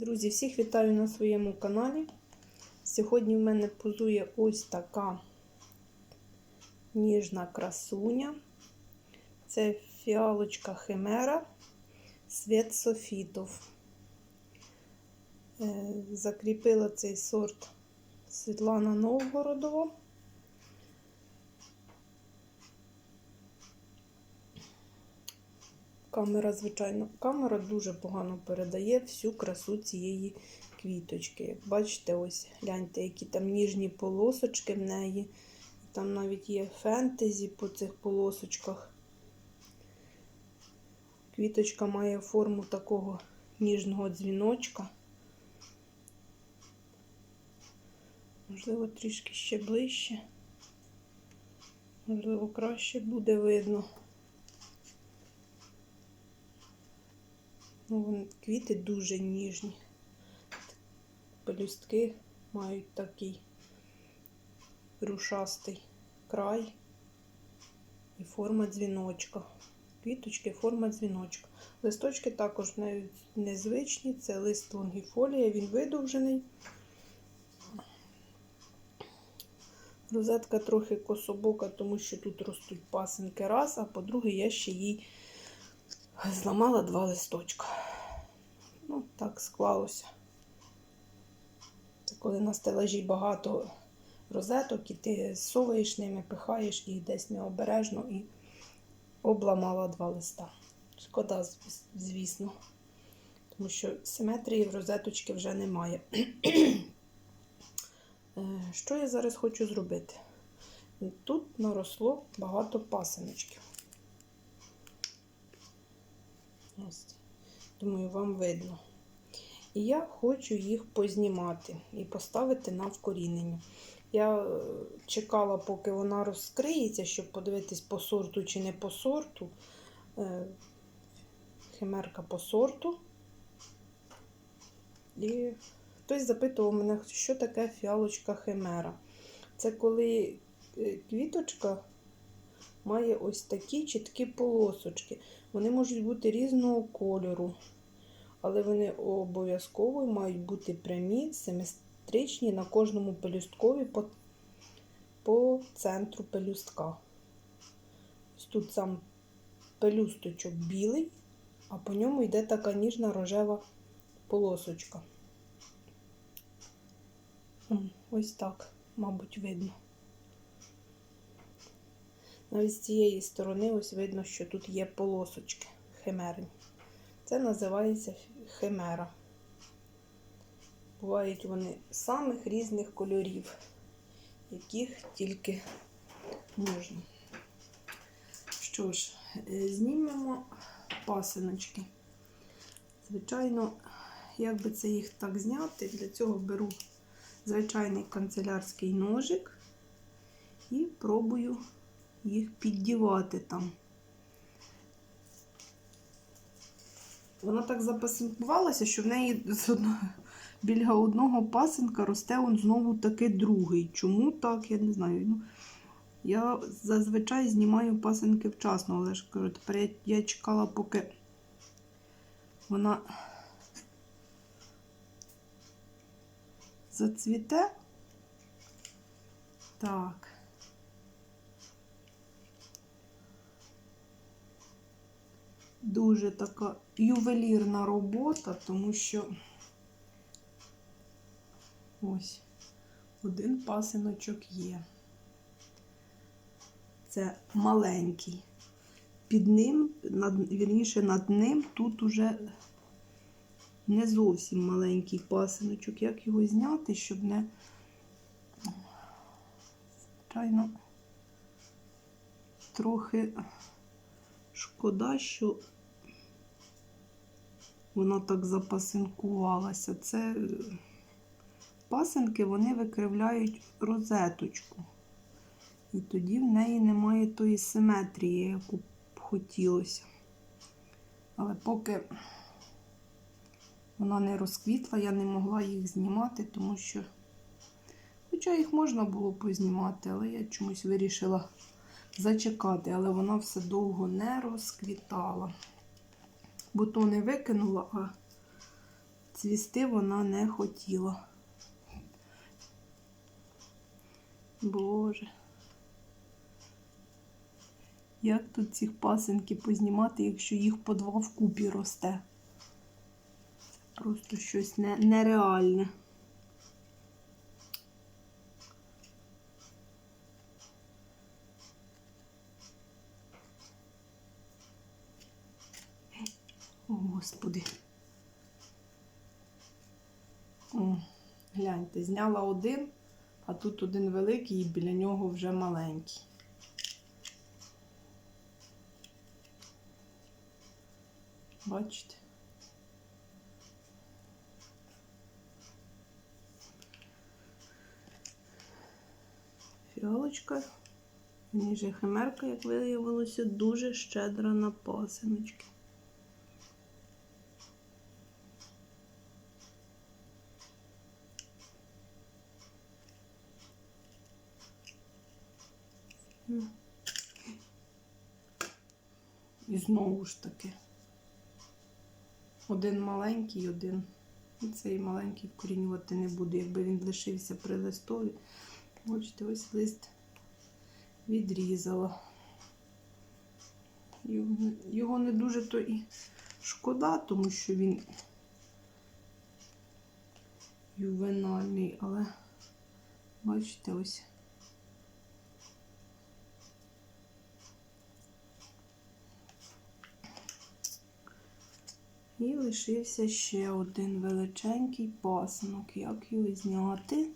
Друзі, всіх вітаю на своєму каналі. Сьогодні в мене позує ось така ніжна красуня. Це фіалочка Химера Світ Софітов. Е, Закріпила цей сорт Світлана Новгородова. Камера, звичайно, камера дуже погано передає всю красу цієї квіточки. Як бачите, ось гляньте, які там ніжні полосочки в неї. Там навіть є фентезі по цих полосочках. Квіточка має форму такого ніжного дзвіночка. Можливо, трішки ще ближче. Можливо, краще буде видно. Ну, квіти дуже ніжні. Пелюстки мають такий рушастий край і форма дзвіночка. Квіточки, форма дзвіночка. Листочки також не- незвичні, це лист лонгіфолія, він видовжений. Розетка трохи кособока, тому що тут ростуть пасинки раз, а по-друге, я ще їй зламала два листочка. Ну, так склалося. Це коли на стелажі багато розеток, і ти соваєш ними, пихаєш і десь необережно і обламала два листа. Шкода, звісно, тому що симетрії в розеточки вже немає. Е, Що я зараз хочу зробити? Тут наросло багато пасиночків. Ось. Думаю, вам видно. І я хочу їх познімати і поставити на вкорінення. Я е, чекала, поки вона розкриється, щоб подивитись по сорту чи не по сорту. Е, Химерка по сорту. І хтось запитував мене, що таке фіалочка химера. Це коли е, квіточка має ось такі чіткі полосочки. Вони можуть бути різного кольору, але вони обов'язково мають бути прямі, симетричні на кожному пелюсткові по, по центру пелюстка. Ось тут сам пелюсточок білий, а по ньому йде така ніжна рожева полосочка. Ось так, мабуть, видно. Навіть з цієї сторони ось видно, що тут є полосочки химерні. Це називається химера. Бувають вони самих різних кольорів, яких тільки можна. Що ж, е, знімемо пасиночки. Звичайно, як би це їх так зняти, для цього беру звичайний канцелярський ножик і пробую їх піддівати там. Вона так запасинкувалася, що в неї з одного, біля одного пасинка росте он знову таки другий. Чому так, я не знаю. Ну, я зазвичай знімаю пасинки вчасно, але ж кажу, тепер я, я чекала, поки вона зацвіте. Так. Дуже така ювелірна робота, тому що ось один пасиночок є. Це маленький. Під ним, над, вірніше, над ним тут уже не зовсім маленький пасиночок. Як його зняти, щоб не звичайно трохи шкода, що вона так запасинкувалася. Це е, пасинки вони викривляють розеточку. І тоді в неї немає тої симетрії, яку б хотілося. Але поки вона не розквітла, я не могла їх знімати, тому що, хоча їх можна було познімати, але я чомусь вирішила зачекати, але вона все довго не розквітала. Бутони викинула, а цвісти вона не хотіла. Боже. Як тут цих пасенки познімати, якщо їх по два вкупі росте? Просто щось не, нереальне. О, Господи. О, гляньте, зняла один, а тут один великий і біля нього вже маленький. Бачите? Фіалочка, ніже химерка, як виявилося, дуже щедра на пасиночки. І знову ж таки. Один маленький, один. І цей маленький вкорінювати не буду, якби він лишився при листові. Бачите, ось лист відрізала. Його не дуже то і шкода, тому що він ювенальний, але бачите, ось. І лишився ще один величенький пасинок. Як його зняти?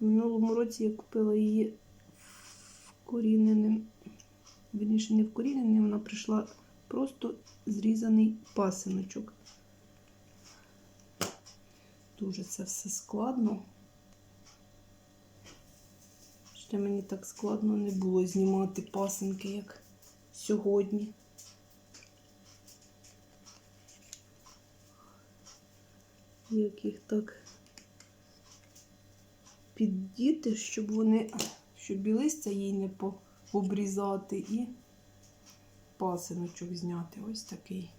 В минулому році я купила її вкоріненим, вірніше не вкоріненим, вона прийшла просто зрізаний пасиночок. Дуже це все складно. Ще мені так складно не було знімати пасинки, як сьогодні. Як їх так піддіти, щоб вони, щоб і листя їй не по- обрізати і пасиночок зняти. Ось такий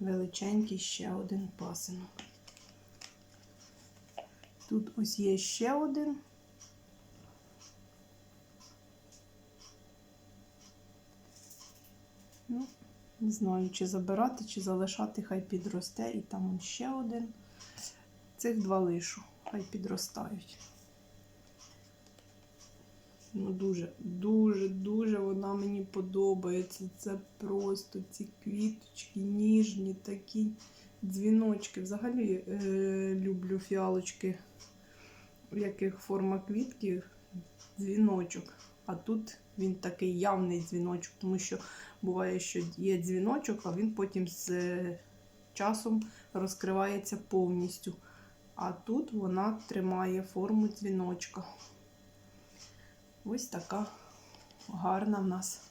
величенький ще один пасинок. Тут ось є ще один. Не знаю, чи забирати, чи залишати, хай підросте, і там он ще один. Цих два лишу, хай підростають. Ну, дуже, дуже, дуже вона мені подобається. Це просто ці квіточки, ніжні такі дзвіночки. Взагалі е, люблю фіалочки, в яких форма квітки, дзвіночок. А тут він такий явний дзвіночок, тому що буває, що є дзвіночок, а він потім з е, часом розкривається повністю. А тут вона тримає форму дзвіночка. Ось така гарна в нас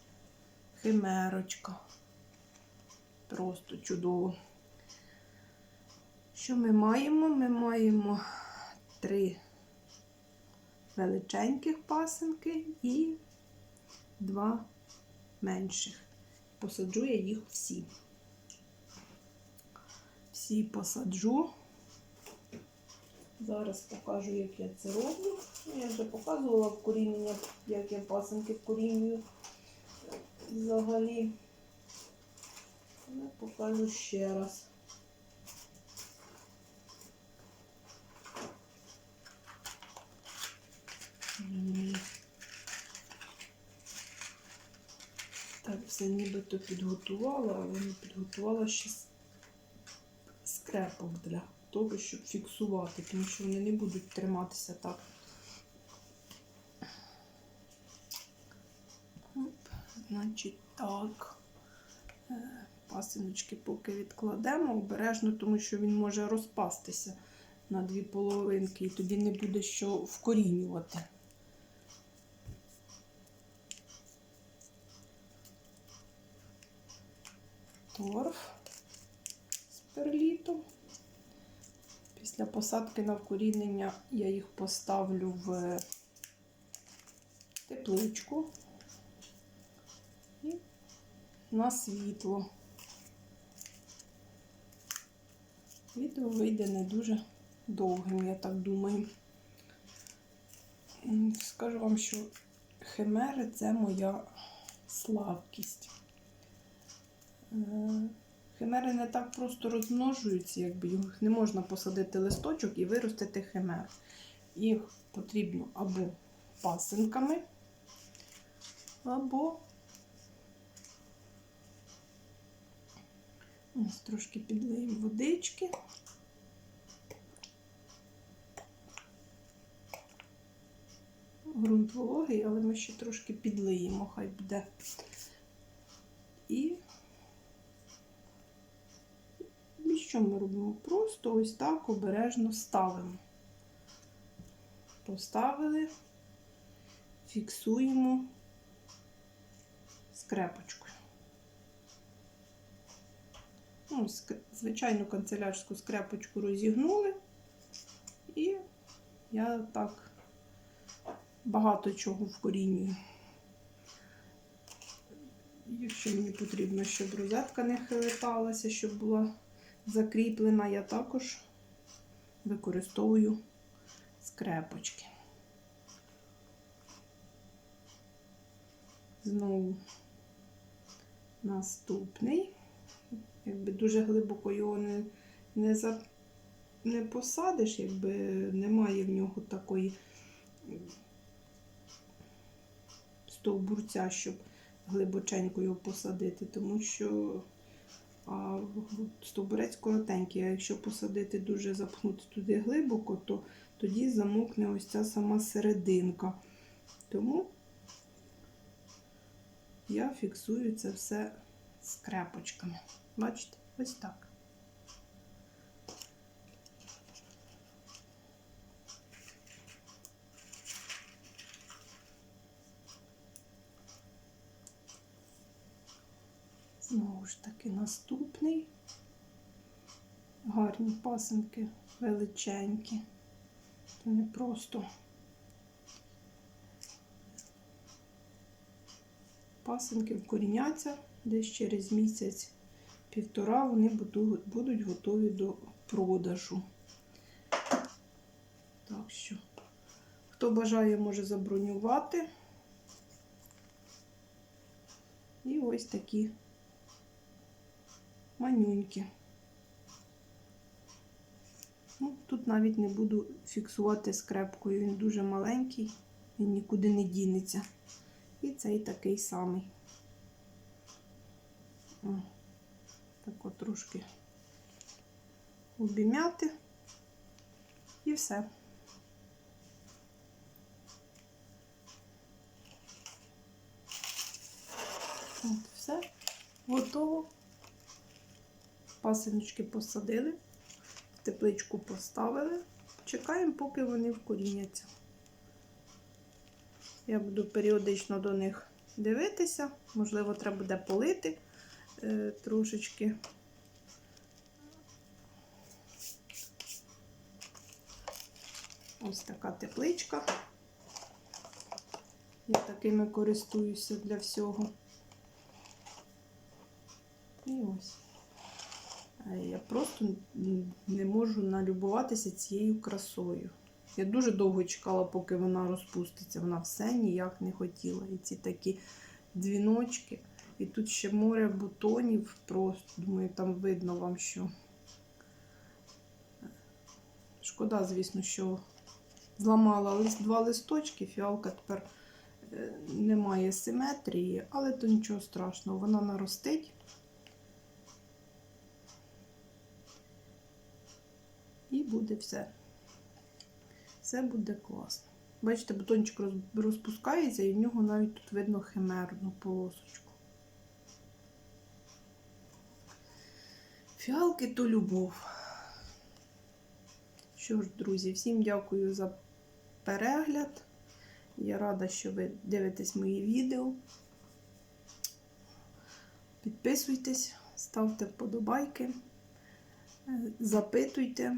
химерочка. Просто чудово. Що ми маємо? Ми маємо три величеньких пасинки і два менших. Посаджу я їх всі. Всі посаджу. Зараз покажу, як я це роблю. Ну, Я вже показувала вкорінення, як я пасинки вкорінюю взагалі. Ну, покажу ще раз. Все нібито підготувала, але не підготувала ще скрепок для того, щоб фіксувати, тому що вони не будуть триматися так. Оп, значить, так. Е, Пасиночки поки відкладемо обережно, тому що він може розпастися на дві половинки, і тоді не буде що вкорінювати. Торф з перлітом. Після посадки на вкорінення я їх поставлю в тепличку і на світло. Відео вийде не дуже довгим, я так думаю. Скажу вам, що химери це моя слабкість. Химери не так просто розмножуються, якби їх не можна посадити листочок і виростити химер. Їх потрібно або пасинками, або ось трошки підлиємо водички. Грунт вологий, але ми ще трошки підлиємо, хай буде. І і що ми робимо? Просто ось так обережно ставимо. Поставили, фіксуємо скрепочкою. Ну, звичайну канцелярську скрепочку розігнули, і я так багато чого вкорінюю. Якщо мені потрібно, щоб розетка не хилиталася, щоб була закріплена, я також використовую скрепочки. Знову наступний. Якби дуже глибоко його не, не, за, не посадиш, якби немає в нього такої стовбурця, щоб глибоченько його посадити, тому що а, стовбурець коротенький, а якщо посадити дуже запхнути туди глибоко, то тоді замокне ось ця сама серединка. Тому я фіксую це все скрепочками. Бачите? Ось так. Знову ж таки наступний. Гарні пасенки величенькі. Це не просто пасенки вкоріняться десь через місяць-півтора вони будуть готові до продажу. Так що, хто бажає, може забронювати. І ось такі манюньки. Ну, тут навіть не буду фіксувати скрепкою, він дуже маленький, він нікуди не дінеться. І цей такий самий. О, так от трошки обім'яти і все. От, все, готово. Пасиночки посадили, в тепличку поставили. Чекаємо, поки вони вкоріняться. Я буду періодично до них дивитися. Можливо, треба буде полити е, трошечки. Ось така тепличка. Я такими користуюся для всього. І ось. А Я просто не можу налюбуватися цією красою. Я дуже довго чекала, поки вона розпуститься. Вона все ніяк не хотіла. І ці такі дзвіночки. І тут ще море бутонів. Просто, думаю, там видно вам, що. Шкода, звісно, що зламала два листочки, фіалка тепер е, немає симетрії, але то нічого страшного, вона наростить. Буде все. Все буде класно. Бачите, бутончик розпускається, і в нього навіть тут видно химерну полосочку. Фіалки то любов. Що ж, друзі, всім дякую за перегляд. Я рада, що ви дивитесь мої відео. Підписуйтесь, ставте вподобайки, е, запитуйте.